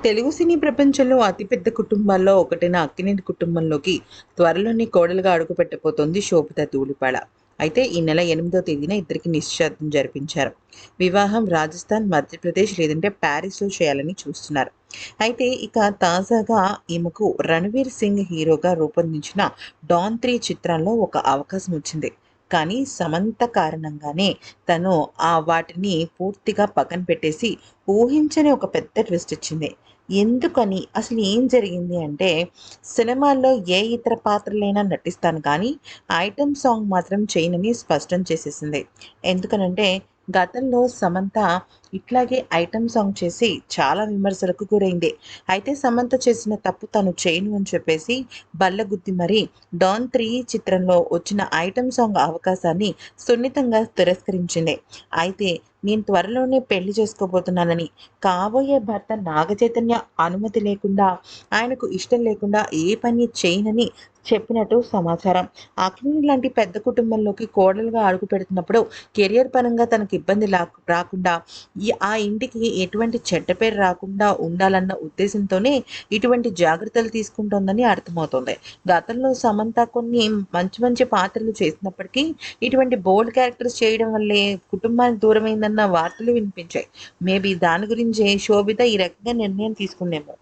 తెలుగు సినీ ప్రపంచంలో అతిపెద్ద కుటుంబాల్లో ఒకటైన అక్కినేని కుటుంబంలోకి త్వరలోనే కోడలుగా అడుగుపెట్టబోతోంది శోభిత ధూళిపాళ. అయితే ఈ నెల ఎనిమిదో తేదీన ఇద్దరికి నిశ్చితార్థం జరిపించారు. వివాహం రాజస్థాన్ మధ్యప్రదేశ్ లేదంటే ప్యారిస్లో చేయాలని చూస్తున్నారు. అయితే ఇక తాజాగా ఈమెకు రణవీర్ సింగ్ హీరోగా రూపొందించిన డాన్ త్రీ చిత్రంలో ఒక అవకాశం వచ్చింది. కానీ సమంత కారణంగానే తను ఆ వాటిని పూర్తిగా పక్కన పెట్టేసి ఊహించని ఒక పెద్ద ట్విస్ట్ ఇచ్చింది. ఎందుకని? అసలు ఏం జరిగింది అంటే సినిమాల్లో ఏ ఇతర పాత్రలైనా నటిస్తాను కానీ ఐటమ్ సాంగ్ మాత్రం చేయనని స్పష్టం చేసేసింది. ఎందుకనంటే గతంలో సమంత ఇట్లాగే ఐటమ్ సాంగ్ చేసి చాలా విమర్శలకు గురైంది. అయితే సమంత చేసిన తప్పు తను చేయను అని చెప్పేసి బల్లగుద్ది మరి డాన్ త్రీ చిత్రంలో వచ్చిన ఐటమ్ సాంగ్ అవకాశాన్ని సున్నితంగా తిరస్కరించింది. అయితే నేను త్వరలోనే పెళ్ళి చేసుకోబోతున్నానని కాబోయే భర్త నాగచైతన్య అనుమతి లేకుండా ఆయనకు ఇష్టం లేకుండా ఏ పని చేయనని చెప్పినట్టు సమాచారం. అగ్ని లాంటి పెద్ద కుటుంబంలోకి కోడలుగా అడుగు పెడుతున్నప్పుడు కెరియర్ పరంగా తనకు ఇబ్బంది రాకుండా ఆ ఇంటికి ఎటువంటి చెడ్డ పేరు రాకుండా ఉండాలన్న ఉద్దేశంతోనే ఇటువంటి జాగ్రత్తలు తీసుకుంటోందని అర్థమవుతోంది. గతంలో సమంత కొన్ని మంచి మంచి పాత్రలు చేసినప్పటికీ ఇటువంటి బోల్డ్ క్యారెక్టర్స్ చేయడం వల్లే కుటుంబానికి దూరమైందన్న వార్తలు వినిపించాయి. మేబీ దాని గురించే శోభిత ఈ రకంగా నిర్ణయం తీసుకునేమో